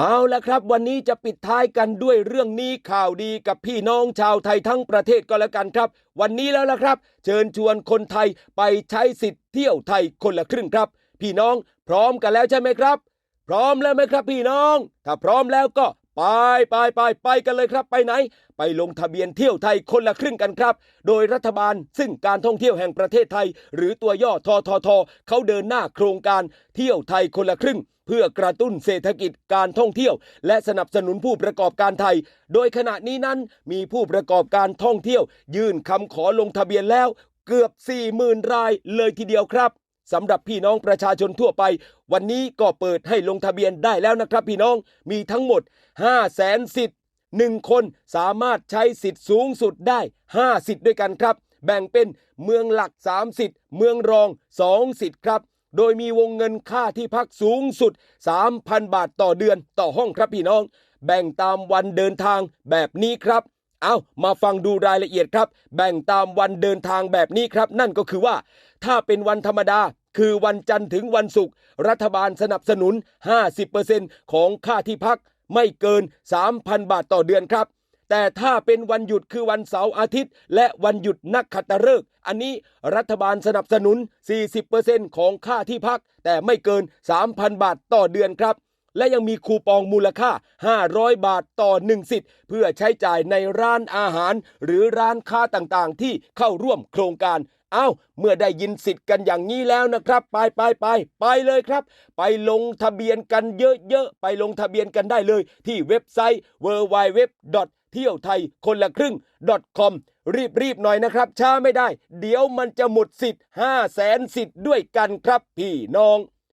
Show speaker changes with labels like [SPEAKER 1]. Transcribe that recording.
[SPEAKER 1] เอาละครับ วันนี้จะปิดท้ายกันด้วยเรื่องนี้ข่าวดีกับพี่น้องชาวไทยทั้งประเทศก็แล้วกันครับ วันนี้แล้วละครับ เชิญชวนคนไทยไปใช้สิทธิ์เที่ยวไทยคนละครึ่งครับ พี่น้องพร้อมกันแล้วใช่ไหมครับ พร้อมแล้วไหมครับ พี่น้อง ถ้าพร้อมแล้วก็ ไปไปไปไปกันเลยครับไปไหน ไปลงทะเบียนเที่ยวไทยคนละครึ่งกันครับ โดยรัฐบาลซึ่งการท่องเที่ยวแห่งประเทศไทย หรือตัวย่อทททเขาเดินหน้าโครงการเที่ยวไทยคนละครึ่ง เพื่อกระตุ้นเศรษฐกิจการท่องเที่ยว และสนับสนุนผู้ประกอบการไทย โดยขณะนี้นั้นมีผู้ประกอบการท่องเที่ยว ยื่นคำขอลงทะเบียนแล้ว เกือบ 40,000 รายเลยทีเดียวครับ สำหรับพี่น้องประชาชนทั่วไป วันนี้ก็เปิดให้ลงทะเบียนได้แล้วนะครับ พี่น้องมีทั้งหมด 5 0 0แสนสิทธิ์หนึ่งคนสามารถใช้สิทธิ์สูงสุดได้ 5 สิทธิ์ด้วยกันครับ แบ่งเป็นเมืองหลัก 3 สิทธิ์ เมืองรอง 2 สิทธิ์ครับ โดยมีวงเงินค่าที่พักสูงสุด 3,000 บาทต่อเดือนต่อห้องครับพี่น้อง แบ่งตามวันเดินทางแบบนี้ครับ เอามาฟังดูรายละเอียดครับ แบ่งตามวันเดินทางแบบนี้ครับ นั่นก็คือว่าถ้าเป็นวันธรรมดาคือวันจันทร์ถึงวันศุกร์รัฐบาลสนับสนุน 50%ของค่าที่พักไม่เกิน 3,000 บาทต่อเดือนครับ แต่ถ้าเป็นวันหยุดคือวันเสาร์อาทิตย์ และวันหยุดนักขัตฤกษ์อันนี้รัฐบาลสนับสนุน 40%ของค่าที่พัก แต่ไม่เกิน 3,000 บาทต่อเดือนครับ และยังมีคูปองมูลค่า 500 บาทต่อ 1 สิทธิ์ เพื่อใช้จ่ายในร้านอาหาร หรือร้านค้าต่างๆ ที่เข้าร่วมโครงการเอ้า เมื่อได้ยินสิทธิ์กันอย่างนี้แล้วนะครับ ไปไปไปไปเลยครับ ไปลงทะเบียนกันเยอะๆ ไปลงทะเบียนกันได้เลยที่เว็บไซต์ w w w เที่ยวไทยคนละครึ่ง .com รีบรีบหน่อยนะครับ ช้าไม่ได้ เดี๋ยวมันจะหมดสิทธิ์5 0 0แสนสิทธิ์ด้วยกันครับพี่น้อง